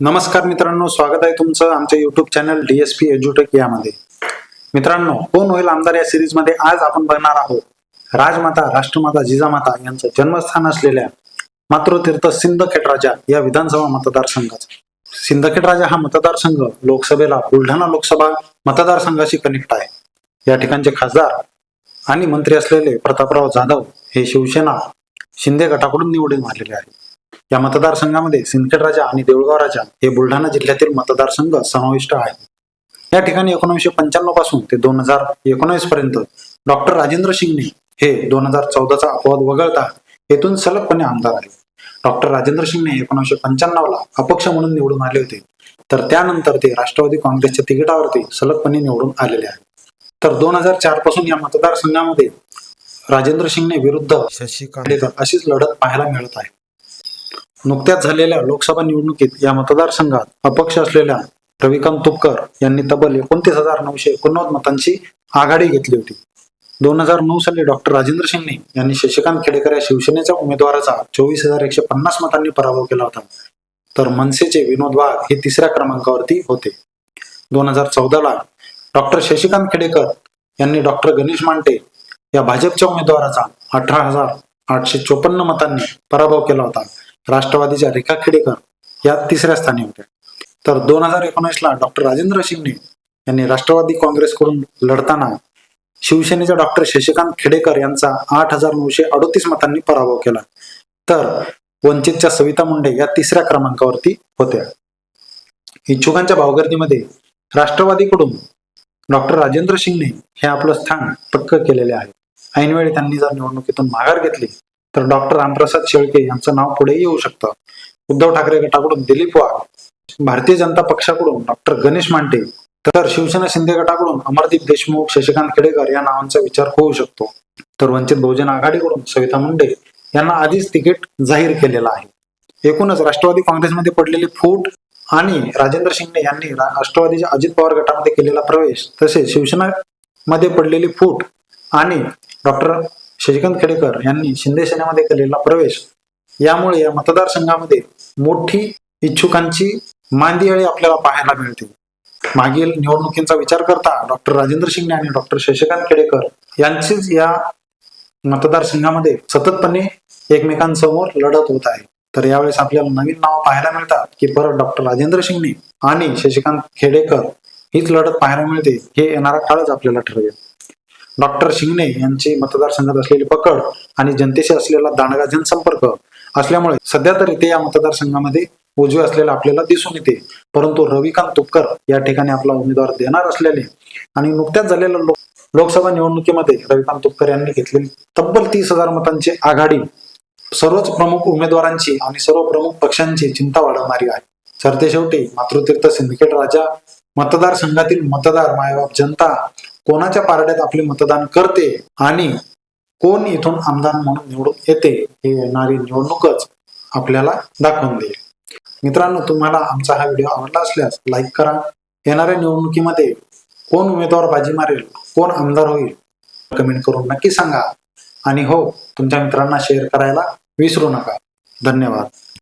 नमस्कार मित्रांनो स्वागत आहे तुमचं आमच्या युट्यूब चॅनल डीएसपी एज्युटेक यामध्ये. मित्रांनो कोण होईल आमदार या सिरीजमध्ये? आज आपण बघणार आहोत राजमाता राष्ट्रमाता जिजामाता यांचं जन्मस्थान असलेल्या मातृतीर्थ सिंदखेड राजा या विधानसभा मतदारसंघाचा. सिंदखेड राजा हा मतदारसंघ लोकसभेला बुलढाणा लोकसभा मतदारसंघाशी कनेक्ट आहे. या ठिकाणचे खासदार आणि मंत्री असलेले प्रतापराव जाधव हे शिवसेना शिंदे गटाकडून निवडून आलेले आहेत. या मतदारसंघामध्ये सिंदखेड राजा आणि देऊळगाव राजा हे बुलढाणा जिल्ह्यातील मतदारसंघ समाविष्ट आहेत. या ठिकाणी एकोणीसशे पंच्याण्णवपासून ते दोन हजार एकोणीस पर्यंत डॉक्टर राजेंद्र शिंगणे हे दोन हजार चौदाचा अपवाद वगळता येथून सलगपणे आमदार आले. डॉक्टर राजेंद्र शिंगणे एकोणीसशे पंच्याण्णव ला अपक्ष म्हणून निवडून आले होते. तर त्यानंतर ते राष्ट्रवादी काँग्रेसच्या तिकिटावरती सलगपणे निवडून आलेले आहेत. तर दोन हजार चारपासून या मतदारसंघामध्ये राजेंद्र शिंगणे विरुद्ध अशीच लढत पाहायला मिळत आहे. नुकत्याच झालेल्या लोकसभा निवडणुकीत या मतदारसंघात अपक्ष असलेल्या रविकांत तुपकर यांनी तब्बल एकोणतीस हजार नऊशे एकोणनव्वद मतांची आघाडी घेतली होती. दोन हजार नऊ साली डॉक्टर राजेंद्र शिंगणे यांनी शशिकांत खेडेकर या शिवसेनेच्या उमेदवाराचा चोवीस हजार एकशे पन्नास मतांनी पराभव केला होता. तर मनसेचे विनोद वाघ हे तिसऱ्या क्रमांकावरती होते. दोन हजार चौदाला डॉक्टर शशिकांत खेडेकर यांनी डॉक्टर गणेश मांटे या भाजपच्या उमेदवाराचा अठरा हजार आठशे चोपन्न मतांनी पराभव केला होता. राष्ट्रवादीच्या रेखा खेडेकर या तिसऱ्या स्थानी होत्या. तर दोन हजार एकोणीसला डॉक्टर राजेंद्र शिंगणे यांनी राष्ट्रवादी काँग्रेसकडून लढताना शिवसेनेच्या डॉक्टर शशिकांत खेडेकर यांचा आठ हजार नऊशे अडोतीस मतांनी पराभव केला. तर वंचितच्या सविता मुंडे या तिसऱ्या क्रमांकावरती होत्या. इच्छुकांच्या भावगर्दीमध्ये राष्ट्रवादीकडून डॉक्टर राजेंद्र शिंगणे हे आपलं स्थान पक्क केलेले आहे. ऐनवेळी त्यांनी जर निवडणुकीतून माघार घेतली तर डॉक्टर रामप्रसाद शेळके यांचं नाव पुढे येऊ शकतं. उद्धव ठाकरे गटाकडून दिलीप वाघ भारतीय जनता पक्षाकडून डॉक्टर गणेश मांटे तर शिवसेना शिंदे गटाकडून अमरदीप देशमुख शशिकांत खेडेकर या नावांचा विचार होऊ शकतो. तर वंचित बहुजन आघाडीकडून सविता मुंडे यांना आधीच तिकीट जाहीर केलेलं आहे. एकूणच राष्ट्रवादी काँग्रेसमध्ये पडलेली फूट आणि राजेंद्र शिंगणे यांनी राष्ट्रवादीच्या अजित पवार गटामध्ये केलेला प्रवेश तसेच शिवसेना मध्ये पडलेली फूट आणि डॉक्टर शशिकांत खेडेकर यांनी शिंदे सेनेमध्ये केलेला प्रवेश यामुळे या मतदारसंघामध्ये मोठी इच्छुकांची मांदियाळी आपल्याला पाहायला मिळते. मागील निवडणुकींचा विचार करता डॉक्टर राजेंद्र शिंगणे आणि डॉक्टर शशिकांत खेडेकर यांचीच या मतदारसंघामध्ये सततपणे एकमेकांसमोर लढत होत आहे. तर यावेळेस आपल्याला नवीन नाव पाहायला मिळतात की परत डॉक्टर राजेंद्र शिंगणे आणि शशिकांत खेडेकर हीच लढत पाहायला मिळते हे येणारा काळच आपल्याला ठरवेल. डॉक्टर शिंगणे यांची मतदारसंघात असलेली पकड आणि जनतेशी असलेला दांडगा जनसंपर्क असल्यामुळे सध्या तरी ते या मतदारसंघामध्ये उजवे असलेले आपल्याला दिसून येते. परंतु रविकांत तुपकर या ठिकाणी आपला उमेदवार देणार असलेले आणि नुकत्याच झालेल्या लोक लोकसभा निवडणुकीमध्ये रविकांत तुपकर यांनी घेतलेली तब्बल तीस हजार मतांची आघाडी सर्वच प्रमुख उमेदवारांची आणि सर्व प्रमुख पक्षांची चिंता वाढवणारी आहे. सरते शेवटी मातृतीर्थ सिंदखेड राजा मतदारसंघातील मतदार मायबाप जनता कोणाच्या पारड्यात आपले मतदान करते आणि कोण इथून आमदार म्हणून निवडून येते हे येणारी निवडणूकच आपल्याला दाखवून देईल. मित्रांनो तुम्हाला आमचा हा व्हिडिओ आवडला असल्यास लाईक करा. येणाऱ्या निवडणुकीमध्ये कोण उमेदवार बाजी मारेल कोण आमदार होईल कमेंट करून नक्की सांगा. आणि हो तुमच्या मित्रांना शेअर करायला विसरू नका. धन्यवाद.